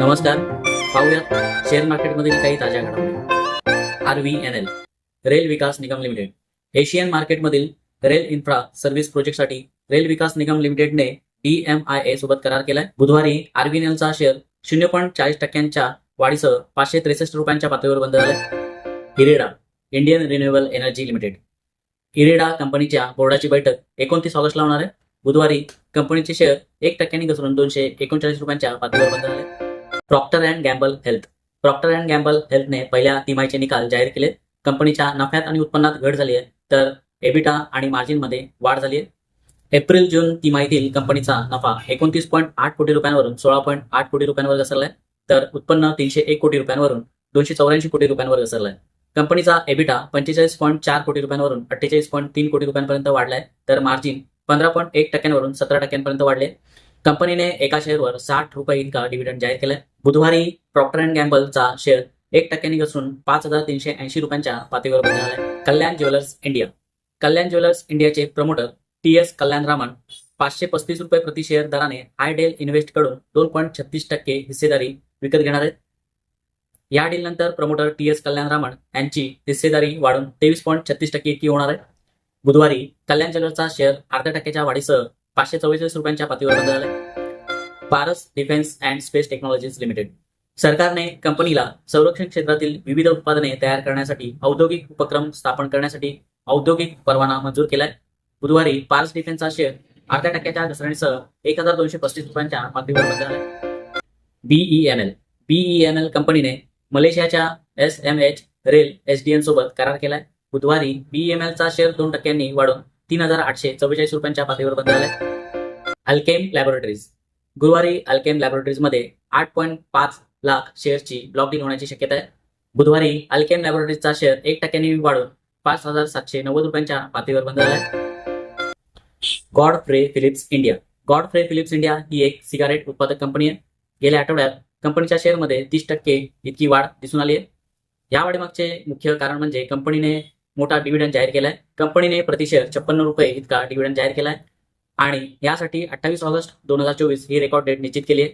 नमस्कार. पाहूयात. शेअर मार्केटमधील काही ताज्या घडामोडी. R V N L Rail Vikas Nigam limited. Asian मार्केटमधील रेल इन्फ्रा सर्व्हिस प्रोजेक्टसाठी रेल विकास निगम लिमिटेडने डीएमआयए सोबत करार केलाय. बुधवारी आरबीएनएलचा शेअर शून्य पॉईंट चाळीस टक्क्यांच्या वाढीसह पाचशे त्रेसष्ट रुपयांच्या पातळीवर बंद झालाय. IREDA Indian renewable energy limited. IREDA कंपनीच्या बोर्डाची बैठक एकोणतीस ऑगस्टला होणार आहे. बुधवारी कंपनीचे शेअर एक टक्क्यांनी घसरून दोनशे एकोणचाळीस रुपयांच्या पातळीवर बंद झाले. Procter and Gamble health Procter and Gamble हेल्थने पहिल्या तिमाहीचे निकाल जाहीर केले. कंपनीच्या नफ्यात आणि उत्पन्नात घट झाली आहे. तर एबिटा आणि मार्जिनमध्ये वाढ झाली आहे. एप्रिल जून तिमाहीतील कंपनीचा नफा एकोणतीस पॉईंट आठ कोटी रुपयांवरून सोळा पॉईंट आठ कोटी रुपयांवर घसरलाय. तर उत्पन्न तीनशे एक कोटी रुपयांवरून दोनशे चौऱ्याऐंशी कोटी रुपयांवर घसरलाय. कंपनीचा एबिटा पंचेचाळीस पॉईंट चार कोटी रुपयांवरून अठ्ठेचाळीस पॉईंट तीन कोटी रुपयांपर्यंत वाढलाय. तर मार्जिन पंधरा पॉईंट एक टक्क्यांवरून सतरा टक्क्यांपर्यंत वाढले. कंपनीने एका शेअरवर साठ रुपये इतका डिव्हिडंड जाहीर केलाय. बुधवारी प्रॉक्टर अँड गॅम्बलचा शेअर एक टक्क्यांनी घसरून पाच हजार तीनशे ऐंशी रुपयांच्या पातळीवर बंद Kalyan jewellers India. Kalyan jewellers इंडियाचे promoter T S Kalyan Raman पाचशे पस्तीस रुपये प्रति शेअर दराने आयडेल इन्व्हेस्टकडून दोन पॉईंट छत्तीस टक्के हिस्सेदारी विकत घेणार आहेत. या डील नंतर promoter T S Kalyan Raman यांची हिस्सेदारी वाढून तेवीस पॉईंट छत्तीस टक्के इतकी होणार आहे. बुधवारी कल्याण ज्वेलर्सचा शेअर अर्ध्या टक्क्याच्या वाढीसह पाचशे चव्वेचाळीस रुपयांच्या पातळीवर बंद झालाय. Paras defence and space technologies limited. सरकारने कंपनीला संरक्षण क्षेत्रातील विविध उत्पादने तयार करण्यासाठी औद्योगिक उपक्रम स्थापन करण्यासाठी औद्योगिक परवाना मंजूर केलाय. बुधवारी पारस डिफेन्सचा शेअर अर्ध्या टक्क्याच्या घसरणीसह एक हजार दोनशे पस्तीस रुपयांच्या माध्यमावर बंद झालाय बीईएनएल बीईएनएल कंपनीने मलेशियाच्या S M H rail SDN सोबत करार केलाय. बुधवारी बीएमएल चा शेअर दोन टक्क्यांनी वाढून तीन हजार आठशे चव्वेचाळीस रुपयांच्या पातळीवर बंद झालाय अल्केम लॅबोरेटरीज. गुरुवारी अल्केम लॅबोरेटरीजमध्ये आठ पॉईंट पाच लाख शेअरची ब्लॉक डील होण्याची शक्यता आहे. बुधवारी अल्केम लॅबोरेटरीजचा शेअर एक टक्क्यांनी वाढून पाच हजार सातशे नव्वद रुपयांच्या पातळीवर बंद झाला Godfrey Phillips India Godfrey Phillips India ही एक सिगारेट उत्पादक कंपनी आहे. गेल्या आठवड्यात कंपनीच्या शेअरमध्ये तीस टक्के इतकी वाढ दिसून आली आहे. या वाढीमागचे मुख्य कारण म्हणजे कंपनीने मोठा डिव्हिडंड जाहीर केलाय. कंपनीने प्रति शेअर छप्पन्न रुपये इतका डिव्हिडंड जाहीर केलाय. आणि यासाठी अठ्ठावीस ऑगस्ट दोन हजार चोवीस ही रेकॉर्ड डेट निश्चित केली आहे.